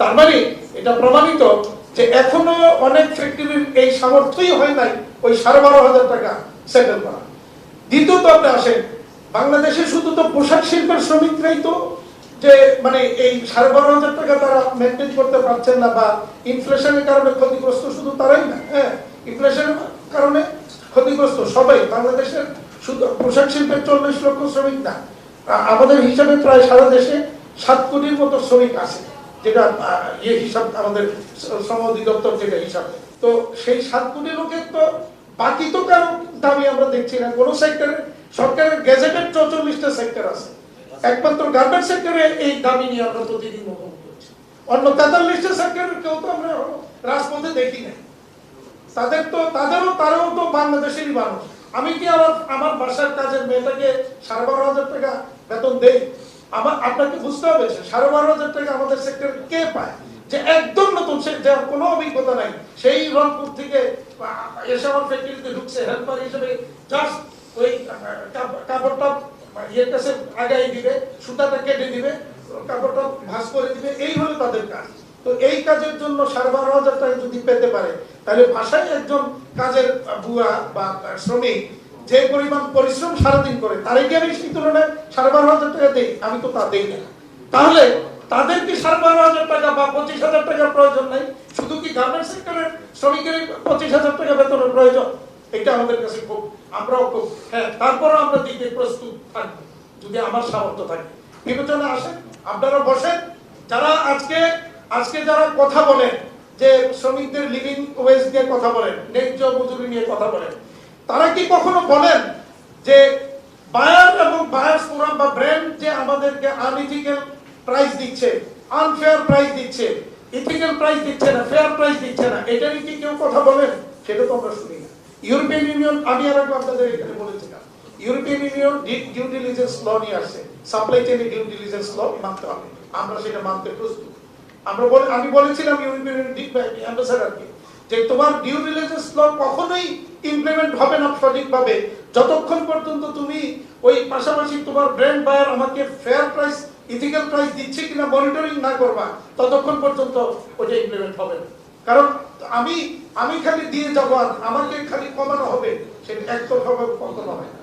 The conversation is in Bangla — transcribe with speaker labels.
Speaker 1: তার মানে এটা প্রমাণিত যে এখনও অনেক ফ্যাক্টরির এই সামর্থ্যই হয় নাই ওই সাড়ে বারো হাজার টাকা সেটেল করা। দ্বিতীয়ত আপনি আসেন, বাংলাদেশে শুধু তো পোশাক শিল্পের শ্রমিকরাই তো যে মানে এই সাড়ে বারো হাজার টাকা তারা মেনটেন করতে পারছেন না বা ইনফ্লেশনের কারণে ক্ষতিগ্রস্ত শুধু তারাই না হ্যাঁ ইনফ্লেশনের কারণে ক্ষতিগ্রস্ত সবাই, বাংলাদেশের শুধু পোশাক শিল্পের চল্লিশ লক্ষ শ্রমিক না আমাদের হিসাবে প্রায় সারা দেশে সাত কোটির মতো শ্রমিক আছে। যেটা ইয়ে হিসাব আমাদের শ্রম অধিদপ্তর যেটা হিসাবে। তো সেই সাত কোটি লোকের তো বাকি তো কারও দাবি আমরা দেখছি না। কোনো সেক্টরে সরকারের গেজেটেড চৌচল্লিশটা সেক্টর আছে। একমাত্র গার্মেন্ট সেক্টরে এই দাবি নিয়ে আমরা প্রতিদিন মুখোমুখি হচ্ছি অন্য তেতাল্লিশটা সেক্টরের কেউ তো আমরা রাজপথে দেখি নাই। তাদের তো, তাদেরও, তারাও তো বাংলাদেশেরই মানুষ। আমি কি আমার আমার বাসার কাজের মেয়েটাকে সাড়ে বারো হাজার টাকা বেতন দেই? আমার, আপনাকে বুঝতে হবে সাড়ে বারো হাজার টাকা আমাদের সেক্টর কে পায়? যে একদম নতুন, সে যার কোনো অভিজ্ঞতা নাই, সেই রংপুর থেকে এসে আমার ফ্যাক্টরিতে ঢুকছে হেল্পার হিসেবে জাস্ট ওই কাপড়টা ইয়ের কাছে আগাই দিবে, সুতাটা কেটে দিবে কাপড়টা ভাঁজ করে দিবে, এই হলো তাদের কাজ। তো এই কাজের জন্য সাড়ে বারো হাজার টাকা যদি পেতে পারে, তাহলে ভাষায় একজন কাজের বুয়া বা শ্রমিক যে পরিমাণ পরিশ্রম সারাদিন করে, তারাই কি আমি সেই তুলনায় সাড়ে বারো হাজার টাকা দেই? আমি তো তা দেই না। তাহলে তাদের সাড়ে বারো হাজার টাকা বা পঁচিশ হাজার টাকার প্রয়োজন নাই? শুধু কি গার্মেন্ট সেক্টরের শ্রমিকের পঁচিশ হাজার টাকা বেতনের প্রয়োজন? এটা আমাদের কাছে খুব, আমরাও খুব হ্যাঁ তারপরও আমরা দিতে প্রস্তুত থাকব, যদি আমার সামর্থ্য থাকে। বিবেচনা আসেন আপনারা বসেন। যারা আজকে আজকে যারা কথা বলেন, যে শ্রমিকদের লিভিং ওয়েজ নিয়ে কথা বলেন, ন্যায্য মজুরি নিয়ে কথা বলেন তারা কি কখনো বলেন যে বায়ার এবং বায়ার্স ফোরাম বা ব্র্যান্ড যে আমাদেরকে আনইথিক্যাল প্রাইস দিচ্ছে আনফেয়ার প্রাইস দিচ্ছে ইথিক্যাল প্রাইস দিচ্ছে না ফেয়ার প্রাইস দিচ্ছে না, এটা নিয়ে কি কেউ কথা বলেন? সেটা তো আমরা শুনি না। ইউরোপিয়ান ইউনিয়ন আমি আর একবার আপনাদের এখানে বলেছিলাম European Union due diligence law নিয়ে আসছে। সাপ্লাই চেইনে ডিউ ডিলিজেন্স ল মানতে হবে। আমরা সেটা মানতে প্রস্তুত। আমরা বলে, আমি বলেছিলাম ইউরোপিয়ান অ্যাম্বাসাডারকে যে তোমার ডিউ ডিলিজেন্স ল কখনোই ইমপ্লিমেন্ট হবে না সঠিকভাবে। যতক্ষণ পর্যন্ত তুমি ওই পাশাপাশি তোমার ব্র্যান্ড বায়ার আমাকে ফেয়ার প্রাইস ইথিক্যাল প্রাইস দিচ্ছে কিনা মনিটরিং না করবা, ততক্ষণ পর্যন্ত ওটা ইমপ্লিমেন্ট হবে না। কারণ আমি আমি খালি দিয়ে যাব আমাকে খালি কমানো হবে, সেটা একতরফা কখনো হয় না।